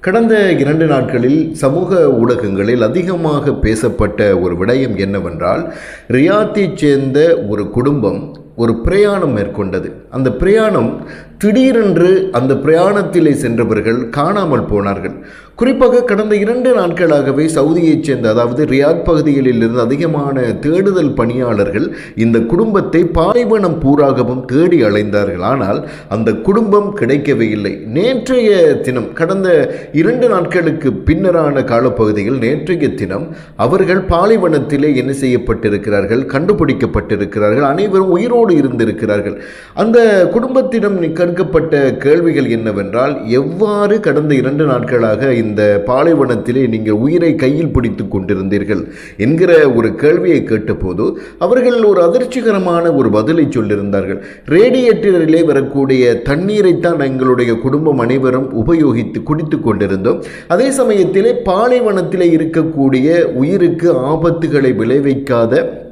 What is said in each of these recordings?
கடந்த இரண்டு நாட்களில் சமூக ஊடகங்களில் அதிகமாக பேசப்பட்ட ஒரு விடயம் என்னவென்றால் ரியாத்தைச் சேர்ந்த ஒரு குடும்பம் ஒரு பிரயாணம் மேற்கொண்டது. அந்த பிரயாணம் திடீரென்று அந்த பிரயாணத்திலே சென்றவர்கள் காணாமல் போனார்கள். குறிப்பாக கடந்த இரண்டு நாட்களாகவே சவுதியைச் சேர்ந்த அதாவது ரியாத் பகுதிகளில் இருந்து அதிகமான தேடுதல் பணியாளர்கள் இந்த குடும்பத்தை பாலைவனம் பூராகவும் தேடி அலைந்தார்கள். ஆனால் அந்த குடும்பம் கிடைக்கவே இல்லை. நேற்றைய தினம் கடந்த இரண்டு நாட்களுக்கு பின்னரான காலப்பகுதியில் நேற்றைய தினம் அவர்கள் பாலைவனத்திலே என்ன செய்யப்பட்டிருக்கிறார்கள் கண்டுபிடிக்கப்பட்டிருக்கிறார்கள் அனைவரும் உயிரோடு இருந்திருக்கிறார்கள். அந்த குடும்பத்திடம் கேட்கப்பட்ட கேள்விகள் என்னவென்றால் எவ்வாறு கடந்த இரண்டு நாட்களாக இந்த பாலைவனத்திலே நீங்கள் உயிரை கையில் பிடித்து கொண்டிருந்தீர்கள் என்கிற ஒரு கேள்வியை கேட்டபோது அவர்கள் ஒரு அதிர்ச்சிகரமான ஒரு பதிலை சொல்லியிருந்தார்கள். ரேடியேட்டரிலே வரக்கூடிய தண்ணீரைத்தான் எங்களுடைய குடும்பம் அனைவரும் உபயோகித்து குடித்து கொண்டிருந்தோம். அதே சமயத்திலே பாலைவனத்திலே இருக்கக்கூடிய உயிருக்கு ஆபத்துகளை விளைவிக்காத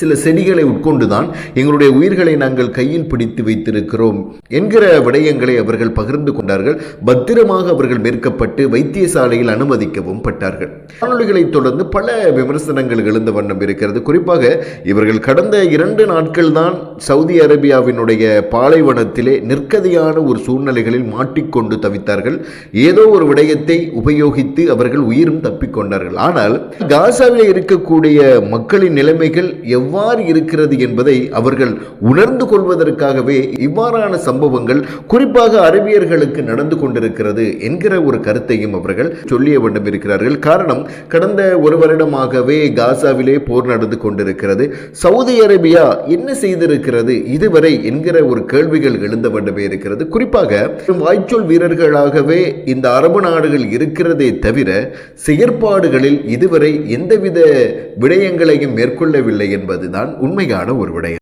சில செடிகளை உட்கொண்டுதான் எங்களுடைய உயிர்களை நாங்கள் கையில் பிடித்து வைத்திருக்கிறோம் என்கிற விடயங்களை அவர்கள் பகிர்ந்து கொண்டார்கள். பத்திரமாக அவர்கள் மேற்கப்பட்டு வைத்தியசாலையில் அனுமதிக்கவும் பட்டார்கள். காணொலிகளை தொடர்ந்து பல விமர்சனங்கள் எழுந்த வண்ணம் இருக்கிறது. குறிப்பாக இவர்கள் கடந்த இரண்டு நாட்கள் தான் சவுதி அரேபியாவினுடைய பாலைவனத்திலே நிற்கதியான ஒரு சூழ்நிலைகளில் மாட்டிக்கொண்டு தவித்தார்கள். ஏதோ ஒரு விடயத்தை உபயோகித்து அவர்கள் உயிரும் தப்பிக்கொண்டார்கள் ஆனால் காசாவில் இருக்கக்கூடிய மக்களின் நிலைமைகள் எவ் எவ்வாறு இருக்கிறது என்பதை அவர்கள் உணர்ந்து கொள்வதற்காகவே இவ்வாறான சம்பவங்கள் குறிப்பாக அரபியர்களுக்கு நடந்து கொண்டிருக்கிறது என்கிற ஒரு கருத்தையும் அவர்கள் சொல்லிய வண்ணம் இருக்கிறார்கள். காரணம் கடந்த ஒரு வருடமாகவே காசாவிலே போர் நடந்து கொண்டிருக்கிறது. சவுதி அரேபியா என்ன செய்திருக்கிறது? இதுவரை என்கிற ஒரு கேள்விகள் எழுந்த வண்ணமே இருக்கிறது. குறிப்பாக வாய்ச்சொல் வீரர்களாகவே இந்த அரபு நாடுகள் இருக்கிறதே தவிர செயற்பாடுகளில் இதுவரை எந்தவித விடயங்களையும் மேற்கொள்ளவில்லை என்பதுதான் உண்மையான ஒரு விடயம்.